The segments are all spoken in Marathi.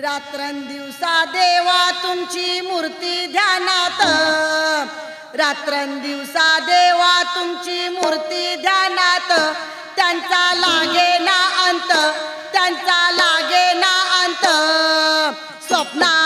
रात्रंदिवसा देवा तुमची मूर्ती ध्यानात. रात्रंदिवसा देवा तुमची मूर्ती ध्यानात. त्यांचा लागे ना अंत त्यांचा लागे ना अंत. Swapna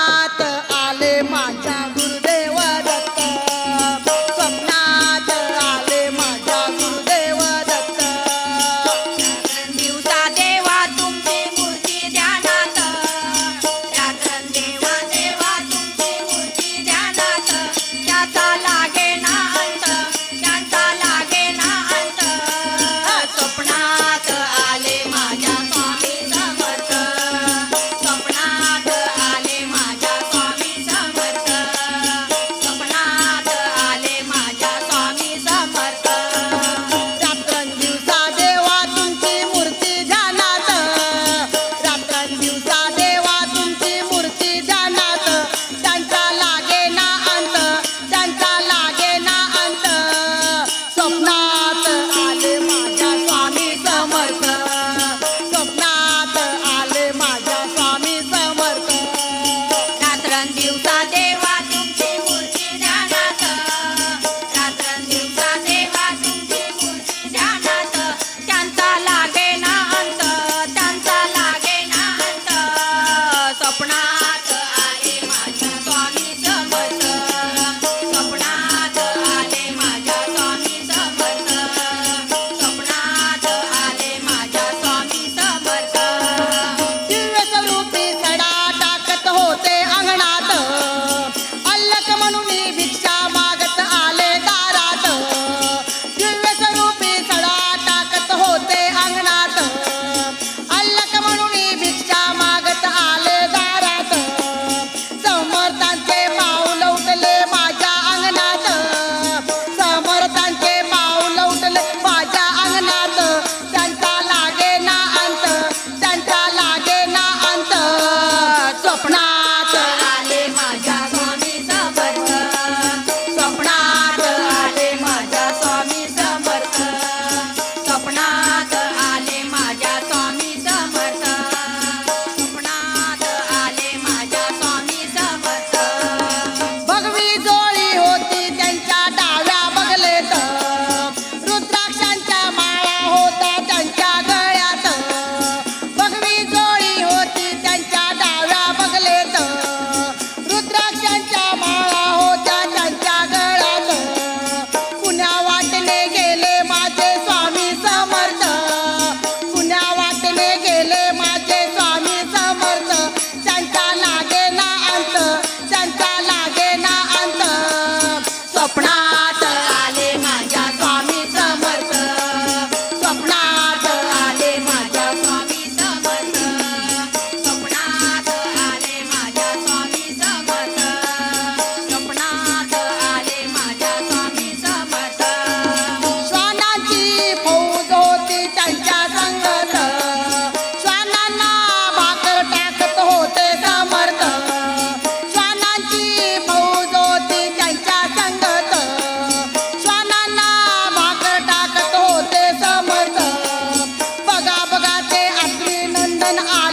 And I.